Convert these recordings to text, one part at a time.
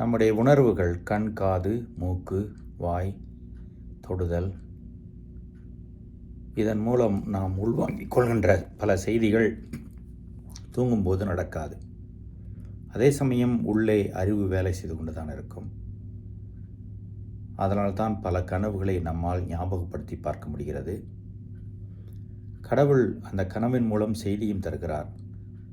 நம்முடைய உணர்வுகள் கண் காது மூக்கு வாய் தொடுதல். இதன் மூலம் நாம் உள்வாங்கிக் கொள்கின்ற பல செய்திகள் தூங்கும்போது நடக்காது. அதே சமயம் உள்ளே அறிவு வேலை செய்து கொண்டு தான் இருக்கும் அதனால்தான் பல கனவுகளை நம்மால் ஞாபகப்படுத்தி பார்க்க முடிகிறது. கடவுள் அந்த கனவின் மூலம் செய்தியும் தருகிறார்.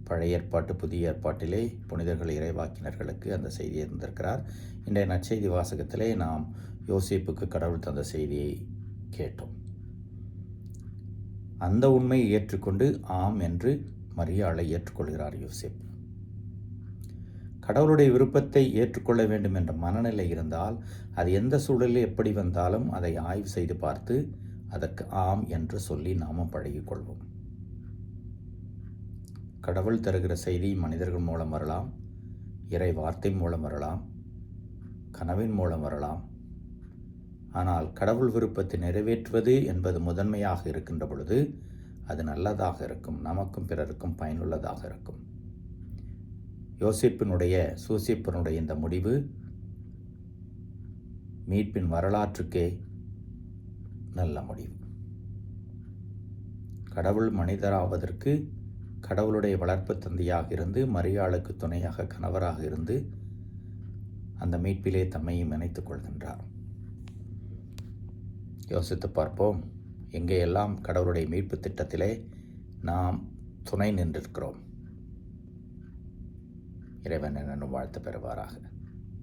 பழைய ஏற்பாட்டு புதிய ஏற்பாட்டிலே புனிதர்கள் இறைவாக்கினர்களுக்கு அந்த செய்தியை தந்திருக்கிறார். இன்றைய நற்செய்தி வாசகத்திலே நாம் யோசிப்புக்கு கடவுள் தந்த செய்தியை கேட்டோம். அந்த உண்மையை ஏற்றுக்கொண்டு ஆம் என்று மரியாளை ஏற்றுக்கொள்கிறார் யோசிப் கடவுளுடைய விருப்பத்தை ஏற்றுக்கொள்ள வேண்டும் என்ற மனநிலை இருந்தால் அது எந்த சூழலில் எப்படி வந்தாலும் அதை ஆய்வு செய்து பார்த்து அதற்கு ஆம் என்று சொல்லி நாமும் பழகிக்கொள்வோம். கடவுள் தருகிற செய்தி மனிதர்கள் மூலம் வரலாம் இறை வார்த்தை மூலம் வரலாம் கனவின் மூலம் வரலாம். ஆனால் கடவுள் விருப்பத்தை நிறைவேற்றுவது என்பது முதன்மையாக இருக்கின்ற பொழுது அது நல்லதாக இருக்கும் நமக்கும் பிறருக்கும் பயனுள்ளதாக இருக்கும். யோசிப்பினுடைய சூசிப்பனுடைய இந்த முடிவு மீட்பின் வரலாற்றுக்கே நல்ல முடிவு. கடவுள் மனிதராவதற்கு கடவுளுடைய வளர்ப்பு தந்தையாக இருந்து மரியாளுக்கு துணையாக கணவராக இருந்து அந்த மீட்பிலே தம்மையும் இணைத்துக் கொள்கின்றார். யோசித்து பார்ப்போம். எங்கேயெல்லாம் கடவுளுடைய மீட்பு திட்டத்திலே நாம் துணை நின்றிருக்கிறோம். இறைவன் என்னும் வாழ்த்து பெறுவாராக.